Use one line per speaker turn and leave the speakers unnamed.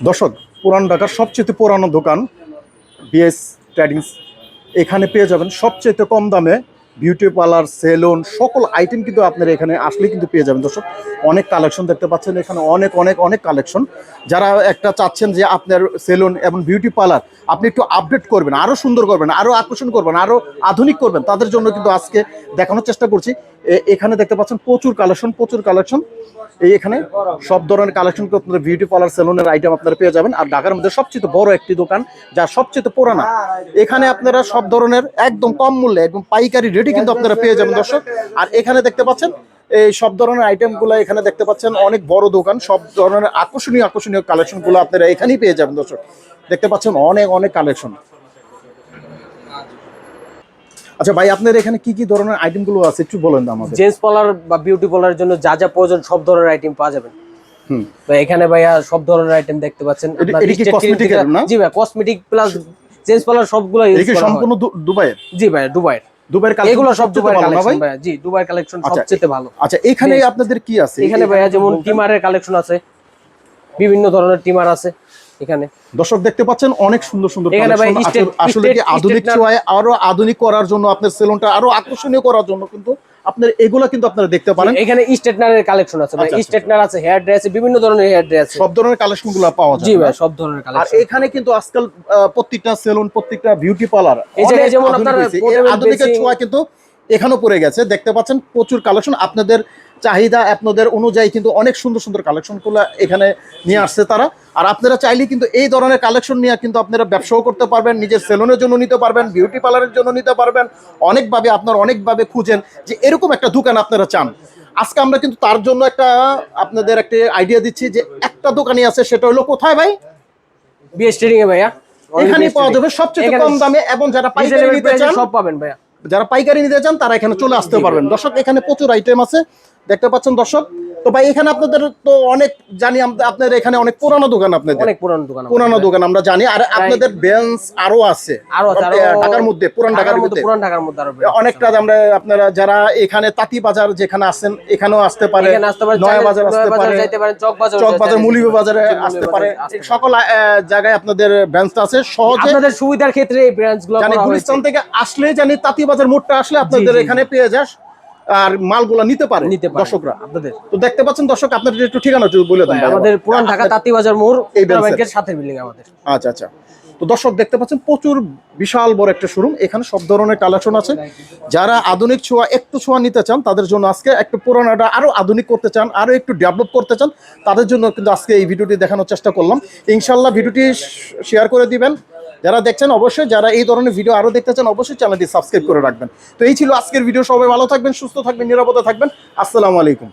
দর্শক পুরান ঢাকার সবচেয়ে পুরানো দোকান বিএস ট্রেডিংস এখানে পেয়ে যাবেন সবচেয়ে কম দামে বিউটি পার্লার সেলুন সকল আইটেম কিন্তু আপনারা এখানে আসলে কিন্তু পেয়ে যাবেন। দর্শক, অনেক কালেকশন দেখতে পাচ্ছেন। এখানে অনেক অনেক অনেক কালেকশন যারা একটা চাচ্ছেন যে আপনার সেলুন এবং বিউটি পার্লার আপনি একটু আপডেট করবেন আরও সুন্দর করবেন আরও আকর্ষণ করবেন আরও আধুনিক করবেন, তাদের জন্য কিন্তু আজকে দেখানোর চেষ্টা করছি। এখানে দেখতে পাচ্ছেন প্রচুর কালেকশন প্রচুর কালেকশন এই এখানে সব ধরনের কালেকশন আপনারা বিউটি পার্লার সেলুনের আইটেম আপনারা পেয়ে যাবেন। আর ঢাকার মধ্যে সবচেয়ে বড় একটি দোকান, যা সবচেয়ে পুরানা। এখানে আপনারা সব ধরনের একদম কম মূল্যে একদম পাইকারি রেটে কিন্তু আপনারা পেয়ে যাবেন দর্শক। আর এখানে দেখতে পাচ্ছেন এই সব ধরনের আইটেমগুলো এখানে দেখতে পাচ্ছেন অনেক বড় দোকান সব ধরনের আকর্ষণীয় আকর্ষণীয় কালেকশনগুলো আপনারা এখানেই পেয়ে যাবেন দর্শক। দেখতে পাচ্ছেন অনেক অনেক কালেকশন আচ্ছা ভাই আপনার এখানে কি কি ধরনের আইটেমগুলো আছে একটু বলেন না আমাদের।
জেন্টস পার্লার বা বিউটি পার্লারের জন্য যা যা প্রয়োজন সব ধরনের আইটেম পাওয়া যাবে।
হুম।
তো এখানে ভাইয়া সব ধরনের আইটেম দেখতে পাচ্ছেন।
এটি- কি এর না?
জি ভাই কসমেটিক প্লাস জেন্টস পার্লার সবগুলো
সম্পূর্ণ দুবাইয়ের?
জি ভাই দুবাইয়ের।
দুবাইয়ের কালেকশন
এগুলো সব দুবাইয়ের কালেকশন ভাই? জি দুবাইয়ের কালেকশন
আচ্ছা,
সবচেয়ে ভালো।
আচ্ছা এখানে আপনাদের কি আছে?
এখানে ভাইয়া যেমন টিমারের কালেকশন আছে বিভিন্ন ধরনের টিমার আছে এখানে।
দর্শক দেখতে পাচ্ছেন অনেক সুন্দর সুন্দর
এখানে ভাই
আসলে- কি আধুনিক ছোঁয়ায় আরও আধুনিক করার জন্য আপনার সেলুনটা আরও আকর্ষণীয় করার জন্য কিন্তু আপনার এগুলো কিন্তু আপনারা দেখতে পারেন।
এখানে স্ট্রেটনারের কালেকশন আছে ভাই।
আচ্ছা, আচ্ছা,
স্টেটনার আছে হেয়ার ড্রেস বিভিন্ন ধরনের হেয়ার ড্রেস আছে
সব ধরনের কালেকশনগুলো পাওয়া যায়
জি ভাই সব ধরনের কালেকশন আর
এখানে কিন্তু আজকাল প্রত্যেকটা সেলুন প্রত্যেকটা বিউটি পার্লার
এই জায়গায় যেমন আপনার আধুনিক
ছোঁয়া কিন্তু এখানেও পড়ে গেছে। দেখতে পাচ্ছেন প্রচুর কালেকশন আপনাদের চাহিদা আপনাদের অনুযায়ী কিন্তু অনেক সুন্দর সুন্দর কালেকশনগুলো এখানে নিয়ে আসছে তারা। আর আপনারা চাইলে কিন্তু এই ধরনের কালেকশন নিয়ে কিন্তু আপনারা ব্যবসাও করতে পারবেন নিজের সেলুনের জন্য নিতে পারবেন বিউটি পার্লারের জন্য নিতে পারবেন অনেকভাবে আপনার অনেকভাবে খুঁজেন যে এরকম একটা দোকান আপনারা চান। আজকে আমরা কিন্তু তার জন্য একটা আপনাদের একটা আইডিয়া দিচ্ছি যে একটা দোকানই আছে সেটা হলো কোথায় ভাই?
বিএস ট্রেডিং এ ভাইয়া।
এখানেই পাওয়া যাবে সবচেয়ে কম দামে এবং যারা পাইকারি নিতে চান
সব পাবেন ভাইয়া।
যারা পাইকারি নিতে চান তারা এখানে চলে আসতে পারবেন। দর্শক এখানে প্রচুর আইটেম আছে। দেখতে পাচ্ছেন দর্শক তো ভাই এখানে আপনাদের তো অনেক জানি আপনাদের এখানে অনেক পুরানো দোকান আপনাদের।
অনেক পুরানো দোকান
পুরানো দোকান আমরা জানি। আর আপনাদের বেঞ্চ আরও আছে।
আরও
ঢাকার মধ্যে পুরান ঢাকার
মধ্যে পুরান ঢাকার মধ্যে আরও
অনেকটা আমরা আপনারা যারা এখানে তাঁতি বাজার যেখানে আছেন এখানেও আসতে পারে। নয়া বাজার আসতে পারে।
চক বাজার
চক বাজার মুলিব বাজারে আসতে পারে। সকল জায়গায় আপনাদের বেঞ্চ আছে। সহজে
আপনাদের সুবিধার ক্ষেত্রে এই ব্রাঞ্চগুলো
জানি গুলিস্তান থেকে আসলে জানি তাঁতি বাজার মোড়টা আসলে আপনাদের। এখানে পেয়ে যাস। আর মালগুলা নিতে পারে
নিতে
দর্শকরা।
আপনাদের।
তো দেখতে পাচ্ছেন দর্শক আপনাদের একটু ঠিকানা বলে দেন
আমাদের পুরান ঢাকা তাঁতি বাজার মোড়
এই
ব্যাংকের সাথে বিল্ডিং আমাদের।
আচ্ছা আচ্ছা। তো দর্শক দেখতে পাচ্ছেন প্রচুর বিশাল বড় একটা শোরুম এখানে সব ধরনের কালেকশন আছে। যারা আধুনিক ছোঁয়া একটু ছোঁয়া নিতে চান তাদের জন্য আজকে একটু পুরোনোটা আরও আধুনিক করতে চান আরও একটু ডেভেলপ করতে চান তাদের জন্য কিন্তু আজকে এই ভিডিওটি দেখানোর চেষ্টা করলাম। ইনশাল্লাহ ভিডিওটি শেয়ার করে দিবেন। যারা দেখছেন, অবশ্যই যারা এই ধরনের ভিডিও আরও দেখতে চান, অবশ্যই চ্যানেলটি সাবস্ক্রাইব করে রাখবেন। তো এই ছিল আজকের ভিডিও সবাই ভালো থাকবেন, সুস্থ থাকবেন, নিরাপদে থাকবেন। আসসালামু আলাইকুম।